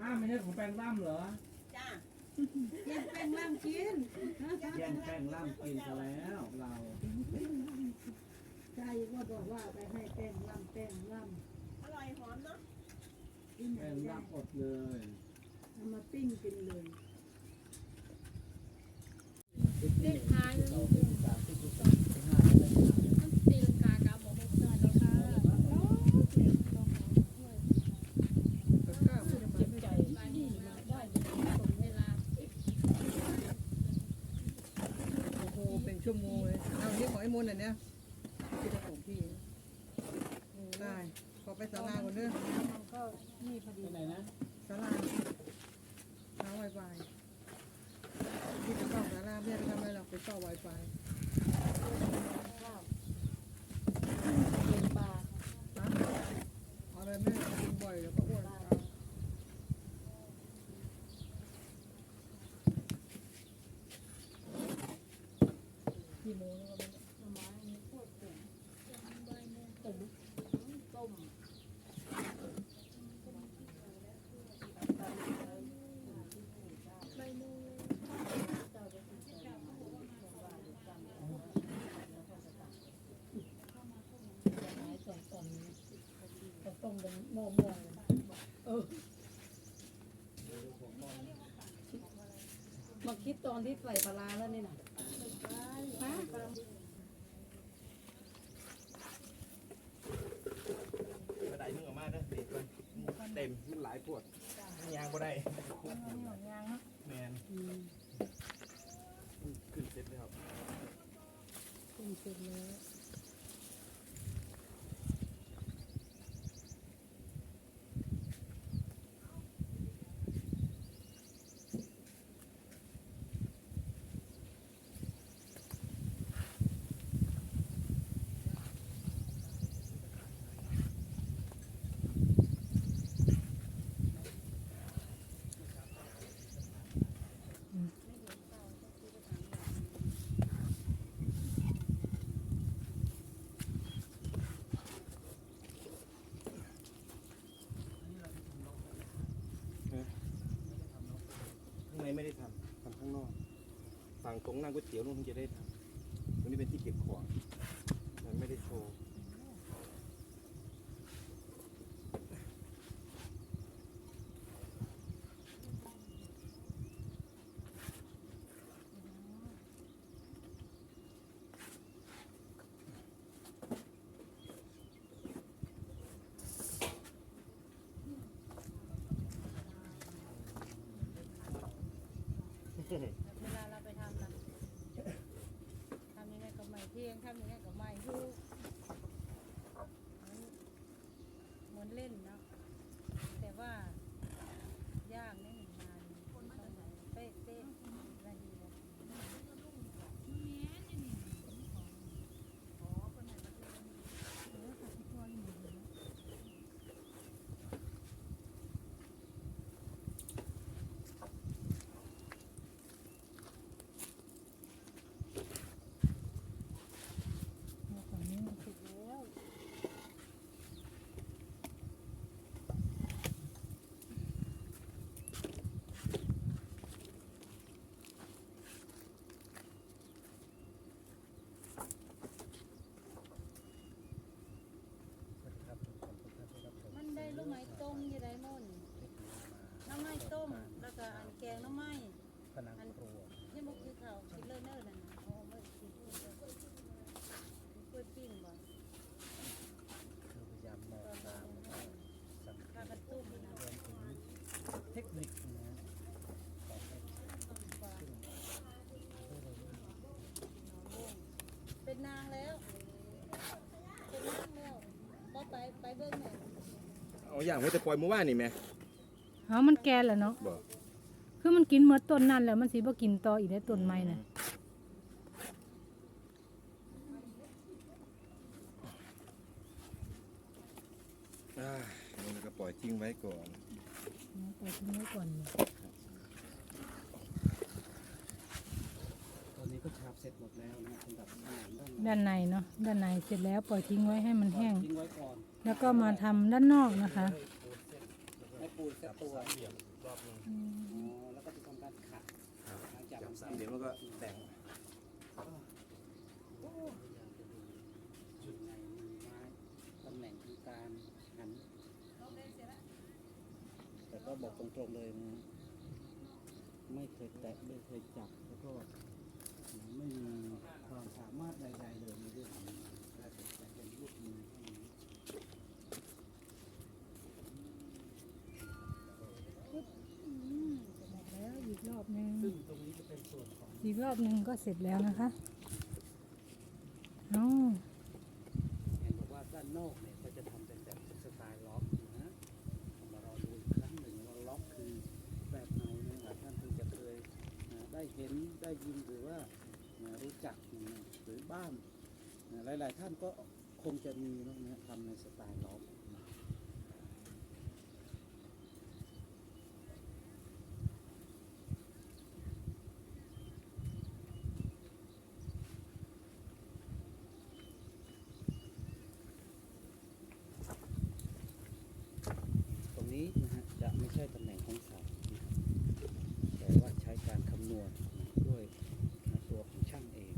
อ้าวไม่ใช่ของแปลงร่ำเหรอจ้าแย่งแป้งล่ำกินแย่งแป้งร่ำกินซะแล้วเราใจก็บอกว่าไปให้แป้งล่ำแป้งล่อร่อยหอมเนาะำที่ไหนแป้งได้ร่ำอดเลย เอามาปิ้งกินเลย เลขท้าย สองที่สามที่สี่ที่ห้าแล้วเลย มันตีลังกากาบอกหกเดือนแล้วค่ะเจ็บใจบานนี้มาได้สมเวลา โอ้โห เป็น ชั่วโมงเลยเอานี่ของไอ้มนต์อันเนี้ยที่จะของพี่ได้ขอไปศาลาก่อนเด้อมันก็นี่พอดีที่ไหนนะศาลาหาไวไฟที่จะต่อศาลาไม่ได้ไปทำอะไรหรอกไปต่อไวไฟ เป็นปลา เอาอะไรไม่ได้กินบ่อยแล้วก็อ้วนเอา กี่โมงแล้วก็ หน่อไม้นี่โคตรเก่ง บ่ายโมงตึง ต้ม บ่ายโมงหายส่วนตอนนี้ก็ ต้มเป็นหม้อหม้อเออมาคิดตอนที่ใส่ปลาร้าแล้วนี่นะฮะกระไดมึงออกมาเด้อเด็กมันเต็มมันหลายปวดยางบ่ได้แมนขึ้นเสร็จแล้วต้มเสร็จแล้ว ในไม่ได้ทำทำข้างนอกฝั่งตรงนั่งก๋วยเตี๋ยวนู่นถึงจะได้ทำตรงนี้เป็นที่เก็บของมันไม่ได้โชว์ เวลาเราไปทำนะทำยังไงก็ไม่เที่ยงทำยังไงก็ไม่ถูกเหมือนเล่นเนาะแต่ว่ายากในหนึ่งงานเป๊ะเป๊ะได้ดีเลยฝั่งนี้มันติดแล้ว มันได้ลูกไม้ต้มอยังไงม่นน้ำไม้ต้ม แล้วก็อันแกงน้ำไม้ ผนังครัวที่มุกคือเขาคิดเลอร์เนอร์นั่นนะโอ้ไม่คิดเลยกล้วยปิ้งบ่ คือพยายามมอง ตอน ตาม นี้ สังเก พา ต กันตุ้มนะ รวมถึงเทคนิคนะของให้ ว่าเป็นนางแล้ว เป็นนางแล้วก็ไปไปเบิ้งแม่ เอาอย่างไว้แต่ปล่อยเมื่อวานนี่แม่เอามันแก่แล้วเนาะบอกคือมันกินเมื่อต้นนั่นแล้วมันสิบ่กินต่ออีกได้ต้นไม้น่ะอ่าเราก็ปล่อยทิ้งไว้ก่อนเอาไปทิ้งไว้ก่อนตอนนี้ก็ชาบเสร็จหมดแล้วนะสำหรับอาหารด้านด้านในเนาะด้านในเสร็จแล้วปล่อยทิ้งไว้ให้มันแห้งทิ้งไว้ก่อน แล้วก็มาทำด้านนอกนะคะให้ปูนสักตัวเดียมรอบนึงแล้วก็จะทำการขัดหลังจากจับสามเหลี่ยมแล้วก็แต่งจุดไหนมีไม้ตำแหน่งขอการหันแต่ก็บอกตรงๆเลยไม่เคยแตะไม่เคยจับแล้วก็ไม่มี อีกรอบหนึ่งก็เสร็จแล้วนะคะเอ้าเห็นบอกว่าด้านนอกเนี่ยก็จะทำเป็นแบบสไตล์ล็อกนะมารอดูอีกครั้งหนึ่งว่าล็อกคือแบบไหนนะหลายท่านคงจะเคยนะได้เห็นได้ยินหรือว่านะรู้จักนะหรือบ้านนะหลาย ๆ ท่านก็คงจะมีนะนะทำในสไตล์ล็อกนะ ตรงนี้นะฮะจะไม่ใช่ตำแหน่งของเสานะครับแต่ว่าใช้การคำนวณนะด้วยตัวของช่างเอง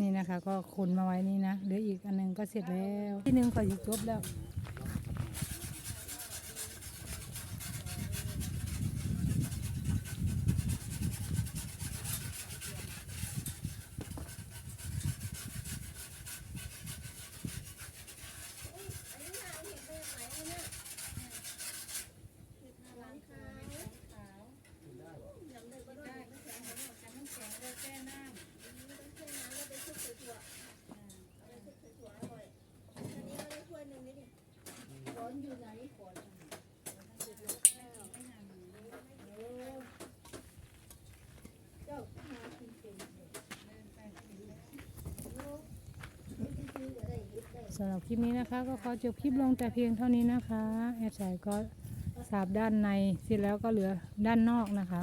นี่นะคะ ก็คนมาไว้นี่นะเหลืออีกอันหนึงก็เสร็จแล้ว ที่หนึงก็อยู่จบแล้ว สำหรับคลิปนี้นะคะ ก็ขอจบคลิปลงแต่เพียงเท่านี้นะคะแอดสายก็สาบด้านในเสร็จแล้วก็เหลือด้านนอกนะคะ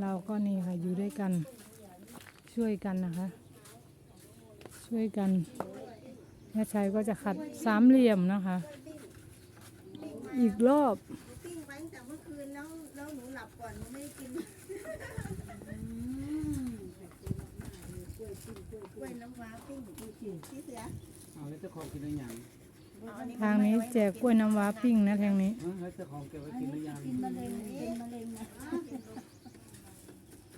เราก็นี่ค่ะอยู่ด้วยกันช่วยกันนะคะ ช่วยกันแอดสายก็จะขัดสามเหลี่ยมนะคะ อีกรอบ ปิ้งไว้ตั้งแต่เมื่อคืนแล้วแล้วหนูหลับก่อนหนูไม่ได้กิน กล้วยปิ้งกล้วย กล้วยน้ำว้าปิ้ง ที่เสือเอาแล้วเจ้าของกินหรือยังเอาอัทางนี้แจกกล้วยน้ำว้าปิ้งนะทางนี้เออแล้วเจ้าของเก็บไว้กินหรือยังกินมะเร็งเป็นมะเร็งนะ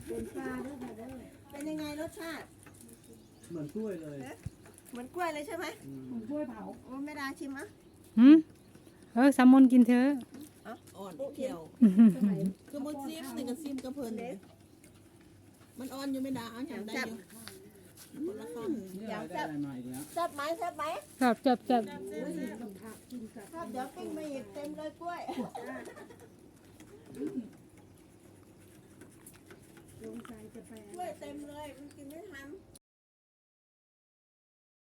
เป็นปลาด้วยค่ะเด้อเป็นยังไงรสชาติ เหมือนกล้วยเลยเหมือนกล้วยเลยใช่ไหมอืมกล้วยเผาโอ้ไม่ได้ชิมอะหืมเออสามมนกินเถอะ อ่อนเขียวสมัยคือมันซิมหนึ่งกับซิมกับเพิ่นนี่มันอ่อนอยู่ไม่ได้เอาอย่างได้อยู่คนละคำนี่อะ ไรได้อะไรมาอีกแล้วแซ่บไหมแซ่บไหมจับจับจับต้องผักกินกับครับเดี๋ยวปิ้งมาอีกเต็มเลยกล้วยลงใจจะไปกล้วยเต็มเลยมันกินไม่ทัน